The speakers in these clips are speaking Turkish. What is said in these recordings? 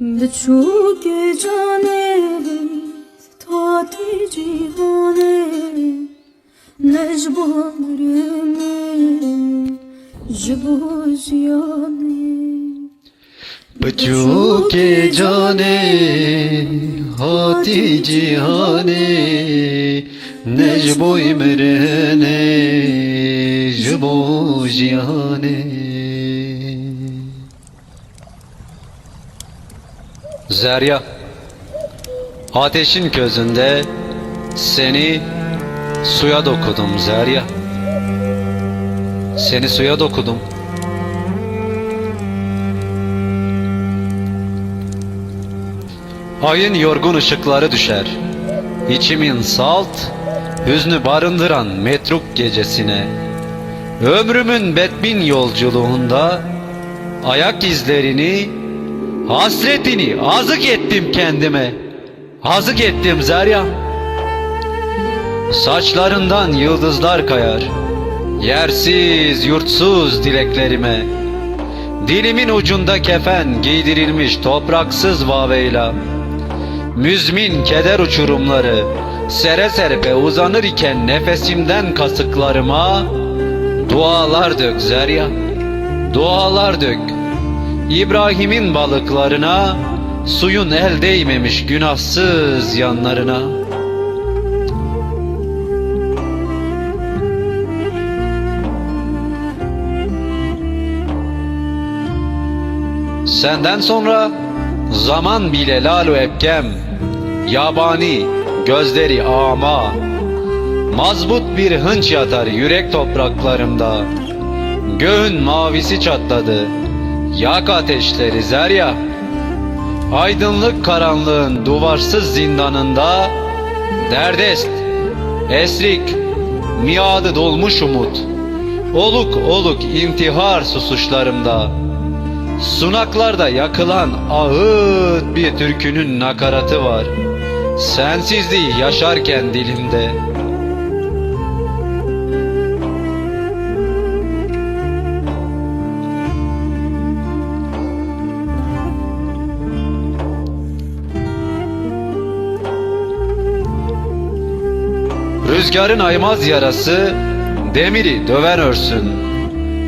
بچو که جانب تا تی جیهانه نجبانرمه جبو زیانه بچو که جانه هاتی جیهانه نجبوی مرنه جبو زیانه Zerya Ateşin közünde seni suya dokudum Zerya Seni suya dokudum Ayın yorgun ışıkları düşer. İçimin salt, hüznü barındıran metruk gecesine. Ömrümün bedbin yolculuğunda ayak izlerini, hasretini azık ettim kendime. Azık ettim Zerya. Saçlarından yıldızlar kayar. Yersiz, yurtsuz dileklerime. Dilimin ucunda kefen giydirilmiş topraksız vaveyla. Müzmin keder uçurumları sere serpe uzanır iken nefesimden kasıklarıma dualar dök Zerya, dualar dök. İbrahim'in balıklarına suyun el değmemiş günahsız yanlarına. Senden sonra zaman bile lalu epkem Yabani gözleri ama Mazbut bir hınç yatar yürek topraklarımda Göğün mavisi çatladı Yak ateşleri zerya Aydınlık karanlığın duvarsız zindanında Derdest, esrik, miadı dolmuş umut Oluk oluk intihar susuşlarımda Sunaklarda yakılan ağıt bir türkünün nakaratı var. Sensizliği yaşarken dilimde. Rüzgarın aymaz yarası demiri döven örsün.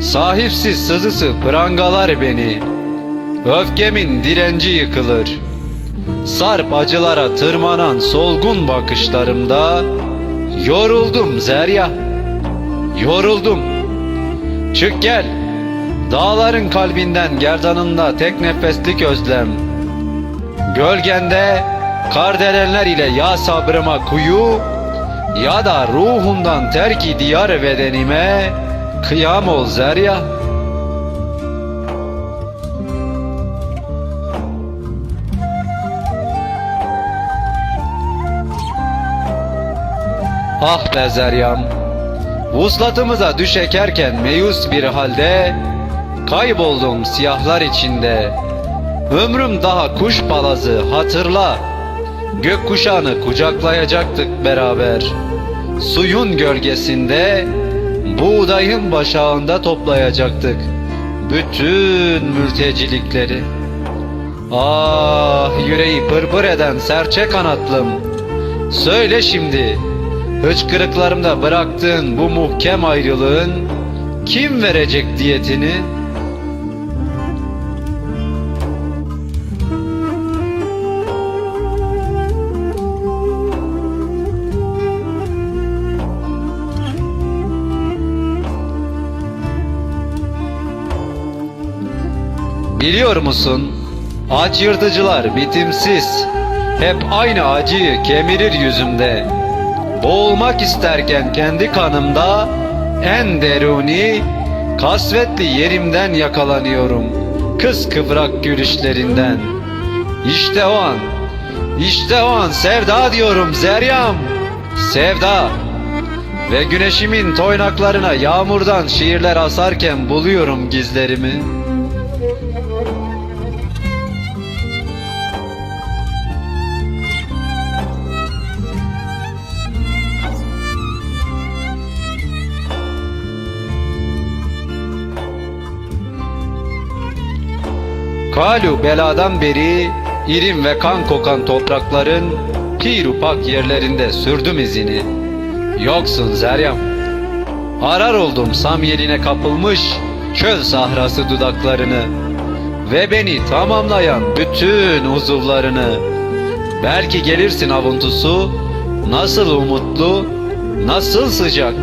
Sahipsiz sızısı prangalar beni. Öfkemin direnci yıkılır. Sarp acılara tırmanan solgun bakışlarımda yoruldum Zerya. Yoruldum. Çık gel. Dağların kalbinden gerdanında tek nefeslik özlem. Gölgende kardelenler ile ya sabrıma kuyu ya da ruhundan terki diyar bedenime kıyam ol Zerya. Ah be Zeryam, vuslatımıza düş ekerken meyus bir halde, kayboldum siyahlar içinde. Ömrüm daha kuş balazı hatırla, gök kuşağını kucaklayacaktık beraber. Suyun gölgesinde, buğdayın başağında toplayacaktık bütün mültecilikleri. Ah yüreği pırpır eden serçe kanatlım, söyle şimdi, Hıçkırıklarımda bıraktığın bu muhkem ayrılığın kim verecek diyetini? Biliyor musun? Aç yırtıcılar bitimsiz. Hep aynı acıyı kemirir yüzümde. Boğulmak isterken kendi kanımda en deruni kasvetli yerimden yakalanıyorum. Kız kıvrak gülüşlerinden. İşte o an, işte o an sevda diyorum Zeryam. Sevda. Ve güneşimin toynaklarına yağmurdan şiirler asarken buluyorum gizlerimi. Kalu beladan beri irim ve kan kokan toprakların pir upak yerlerinde sürdüm izini. Yoksun Zeryam. Arar oldum samyeline kapılmış çöl sahrası dudaklarını ve beni tamamlayan bütün uzuvlarını. Belki gelirsin avuntusu, nasıl umutlu, nasıl sıcak.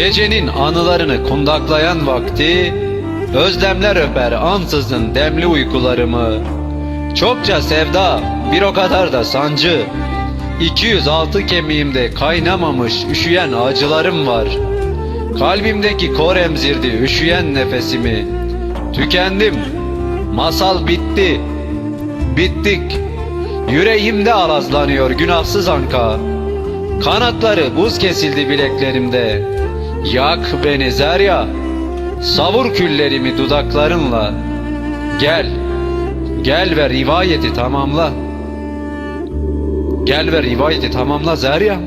Gecenin anılarını kundaklayan vakti, özlemler öper ansızın demli uykularımı. Çokça sevda, bir o kadar da sancı. 206 kemiğimde kaynamamış üşüyen acılarım var. Kalbimdeki kor emzirdi üşüyen nefesimi. Tükendim, masal bitti, bittik. Yüreğimde alazlanıyor günahsız anka. Kanatları buz kesildi bileklerimde. Yak beni Zerya, savur küllerimi dudaklarınla. Gel, gel ve rivayeti tamamla. Gel ve rivayeti tamamla Zerya.